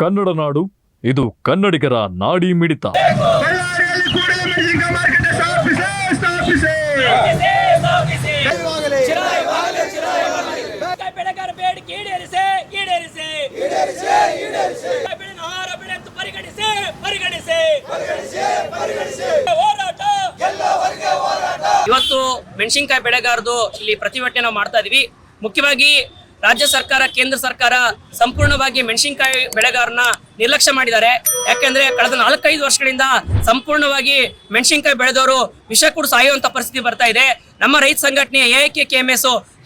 ಕನ್ನಡ ನಾಡು ಇದು ಕನ್ನಡಿಗರ ನಾಡಿ ಮಿಡಿತ. ಇವತ್ತು ಮೆಣಸಿನಕಾಯಿ ಬೆಳೆಗಾರದು ಇಲ್ಲಿ ಪ್ರತಿಭಟನೆ ನಾವು ಮಾಡ್ತಾ ಇದೀವಿ. ಮುಖ್ಯವಾಗಿ ರಾಜ್ಯ ಸರ್ಕಾರ, ಕೇಂದ್ರ ಸರ್ಕಾರ ಸಂಪೂರ್ಣವಾಗಿ ಮೆಣಸಿನಕಾಯಿ ಬೆಳೆಗಾರನ ನಿರ್ಲಕ್ಷ್ಯ ಮಾಡಿದ್ದಾರೆ. ಯಾಕೆಂದ್ರೆ ಕಳೆದ ನಾಲ್ಕೈದು ವರ್ಷಗಳಿಂದ ಸಂಪೂರ್ಣವಾಗಿ ಮೆಣಸಿನಕಾಯಿ ಬೆಳೆದವರು ವಿಷ ಕೂಡ ಸಾಯುವಂತ ಪರಿಸ್ಥಿತಿ ಬರ್ತಾ ಇದೆ. ನಮ್ಮ ರೈತ ಸಂಘಟನೆ ಎ ಕೆ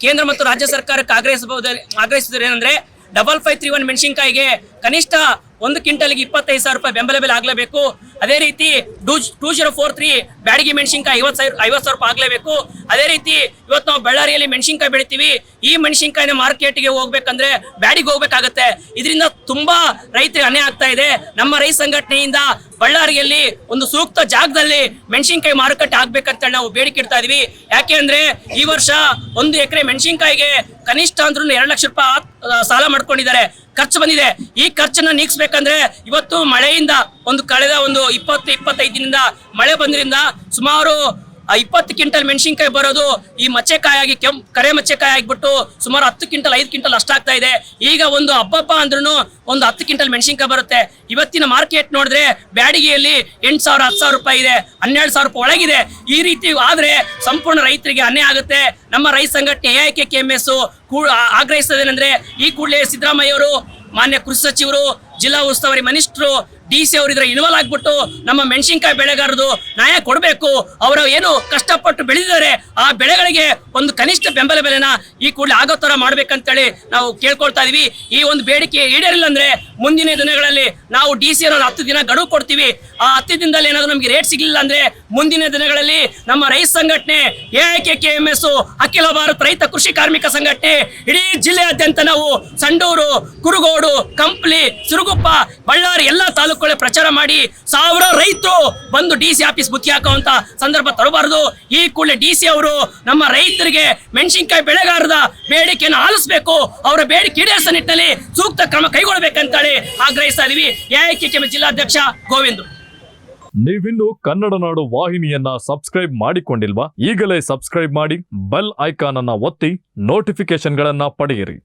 ಕೇಂದ್ರ ಮತ್ತು ರಾಜ್ಯ ಸರ್ಕಾರಕ್ಕೆ ಆಗ್ರಹಿಸಬಹುದು, ಆಗ್ರಹಿಸಿದ್ರೆ ಏನಂದ್ರೆ ಡಬಲ್ ಫೈವ್ ತ್ರೀ ಒನ್ ಮೆಣಸಿನಕಾಯಿಗೆ ಕನಿಷ್ಠ ಒಂದು ಕ್ವಿಂಟಲ್ಗೆ ಇಪ್ಪತ್ತೈದು ಸಾವಿರ ರೂಪಾಯಿ ಬೆಂಬಲ ಬೆಲೆ ಆಗಲೇಬೇಕು. ಅದೇ ರೀತಿ two two zero four three Byadgi ಮೆಣಸಿನಕಾಯಿ ಐವತ್ತು ಸಾವಿರ ಐವತ್ತು ಸಾವಿರ ರೂಪಾಯಿ ಆಗಲೇಬೇಕು. ಅದೇ ರೀತಿ ಇವತ್ತು ನಾವು ಬಳ್ಳಾರಿಯಲ್ಲಿ ಮೆಣಸಿನಕಾಯಿ ಬೆಳಿತೀವಿ. ಈ ಮೆಣಸಿನಕಾಯಿನ ಮಾರ್ಕೆಟ್ಗೆ ಹೋಗ್ಬೇಕಂದ್ರೆ ಬ್ಯಾಡಿಗೆ ಹೋಗ್ಬೇಕಾಗತ್ತೆ. ಇದರಿಂದ ತುಂಬಾ ರೈತರಿಗೆ ಅನ್ಯಾಯ ಆಗ್ತಾ ಇದೆ. ನಮ್ಮ ರೈತ ಸಂಘಟನೆಯಿಂದ ಬಳ್ಳಾರಿಯಲ್ಲಿ ಒಂದು ಸೂಕ್ತ ಜಾಗದಲ್ಲಿ ಮೆಣಸಿನಕಾಯಿ ಮಾರುಕಟ್ಟೆ ಆಗ್ಬೇಕಂತ ನಾವು ಬೇಡಿಕೆ ಇಡ್ತಾ ಇದೀವಿ. ಯಾಕೆ ಅಂದ್ರೆ ಈ ವರ್ಷ ಒಂದು ಎಕರೆ ಮೆಣಸಿನಕಾಯಿಗೆ ಕನಿಷ್ಠ ಅಂದ್ರೂ ಎರಡು ಲಕ್ಷ ರೂಪಾಯಿ ಸಾಲ ಮಾಡ್ಕೊಂಡಿದ್ದಾರೆ. ಖರ್ಚು ಬಂದಿದೆ. ಈ ಖರ್ಚನ್ನ ನೀಗಿಸ್ಬೇಕಂದ್ರೆ ಇವತ್ತು ಮಳೆಯಿಂದ ಒಂದು ಕಳೆದ ಒಂದು ಇಪ್ಪತ್ತು, ಇಪ್ಪತ್ತೈದು ದಿನದಿಂದ ಮಳೆ ಬಂದ್ರಿಂದ ಸುಮಾರು ಆ ಇಪ್ಪತ್ತು ಕ್ವಿಂಟಲ್ ಮೆಣಸಿನ್ಕಾಯಿ ಬರೋದು ಈ ಮಚ್ಚೆಕಾಯಿ ಆಗಿ ಕೆಂಪ್ ಕರೆ ಮಚ್ಚೆಕಾಯಿ ಆಗಿಬಿಟ್ಟು ಸುಮಾರು ಹತ್ತು ಕ್ವಿಂಟಲ್, ಐದು ಕ್ವಿಂಟಲ್ ಅಷ್ಟಾಗ್ತಾ ಇದೆ. ಈಗ ಒಂದು ಹಬ್ಬಪ್ಪ ಅಂದ್ರೂ ಒಂದು ಹತ್ತು ಕ್ವಿಂಟಲ್ ಮೆಣಸಿನ್ಕಾಯಿ ಬರುತ್ತೆ. ಇವತ್ತಿನ ಮಾರ್ಕೆಟ್ ನೋಡಿದ್ರೆ ಬ್ಯಾಡಿಗೆಯಲ್ಲಿ ಎಂಟು ಸಾವಿರ, ಹತ್ತು ಸಾವಿರ ರೂಪಾಯಿ ಇದೆ, ಹನ್ನೆರಡು ಸಾವಿರ ರೂಪಾಯಿ ಒಳಗಿದೆ. ಈ ರೀತಿ ಆದರೆ ಸಂಪೂರ್ಣ ರೈತರಿಗೆ ಅನ್ಯಾಯ ಆಗುತ್ತೆ. ನಮ್ಮ ರೈತ ಸಂಘಟನೆ A K K M S ಆಗ್ರಹಿಸ್ತದೇನೆಂದ್ರೆ ಈ ಕೂಡಲೇ ಸಿದ್ದರಾಮಯ್ಯವರು, ಮಾನ್ಯ ಕೃಷಿ ಸಚಿವರು, ಜಿಲ್ಲಾ ಉಸ್ತುವಾರಿ ಮಿನಿಸ್ಟ್ರು ಡಿ ಸಿ ಅವರು ಇದ್ರೆ ಇನ್ವಾಲ್ವ್ ಆಗ್ಬಿಟ್ಟು ನಮ್ಮ ಮೆಣಸಿನ್ಕಾಯಿ ಬೆಳೆಗಾರರು ನ್ಯಾಯ ಕೊಡಬೇಕು. ಅವರ ಏನು ಕಷ್ಟಪಟ್ಟು ಬೆಳೆದಿದ್ದಾರೆ, ಆ ಬೆಳೆಗಳಿಗೆ ಒಂದು ಕನಿಷ್ಠ ಬೆಂಬಲ ಬೆಲೆನ ಈ ಕೂಡಲೇ ಆಗೋ ತರ ಮಾಡ್ಬೇಕಂತೇಳಿ ನಾವು ಕೇಳ್ಕೊಳ್ತಾ ಇದೀವಿ. ಈ ಒಂದು ಬೇಡಿಕೆ ಈಡೇರಿಲ್ಲ ಅಂದ್ರೆ ಮುಂದಿನ ದಿನಗಳಲ್ಲಿ ನಾವು ಡಿ ಸಿ ಹತ್ತು ದಿನ ಗಡುವು ಕೊಡ್ತೀವಿ. ಆ ಹತ್ತು ದಿನದಲ್ಲಿ ಏನಾದ್ರು ನಮಗೆ ರೇಟ್ ಸಿಗಲಿಲ್ಲ ಅಂದ್ರೆ ಮುಂದಿನ ದಿನಗಳಲ್ಲಿ ನಮ್ಮ ರೈತ ಸಂಘಟನೆ, A K K M S, ಅಖಿಲ ಭಾರತ ರೈತ ಕೃಷಿ ಕಾರ್ಮಿಕ ಸಂಘಟನೆ, ಇಡೀ ಜಿಲ್ಲೆಯಾದ್ಯಂತ ನಾವು ಸಂಡೂರು, ಕುರುಗೋಡು, ಕಂಪ್ಲಿ, ಸಿರುಗುಪ್ಪ, ಬಳ್ಳಾರಿ ಎಲ್ಲಾ ತಾಲೂಕುಗಳ ಪ್ರಚಾರ ಮಾಡಿ ಸಾವಿರ ರೈತರು ಬಂದು ಡಿ ಸಿ ಆಫೀಸ್ ಬುತ್ತಿ ಹಾಕುವಂತ ಸಂದರ್ಭ ತರಬಾರದು. ಈ ಕೂಡಲೇ ಡಿ ಸಿ ಅವರು ನಮ್ಮ ರೈತರಿಗೆ ಮೆಣಸಿನಕಾಯಿ ಬೆಳೆಗಾರರ ಬೇಡಿಕೆಯನ್ನು ಆಲಿಸಬೇಕು. ಅವರ ಬೇಡಿಕೆ ಈಡೇರಿಸ ನಿಟ್ಟಿನಲ್ಲಿ ಸೂಕ್ತ ಕ್ರಮ ಕೈಗೊಳ್ಳಬೇಕಂತೇಳಿ ಆಗ್ರಹಿಸ್ತಾ ಇದೀವಿ ಎಐಕೆ ಜಿಲ್ಲಾಧ್ಯಕ್ಷ ಗೋವಿಂದ್. ನೀವಿನ್ನು ಕನ್ನಡ ನಾಡು ವಾಹಿನಿಯನ್ನ ಸಬ್ಸ್ಕ್ರೈಬ್ ಮಾಡಿಕೊಂಡಿಲ್ವಾ? ಈಗಲೇ ಸಬ್ಸ್ಕ್ರೈಬ್ ಮಾಡಿ, ಬೆಲ್ ಐಕಾನ್ ಅನ್ನ ಒತ್ತಿ ನೋಟಿಫಿಕೇಶನ್ಗಳನ್ನ ಪಡೆಯಿರಿ.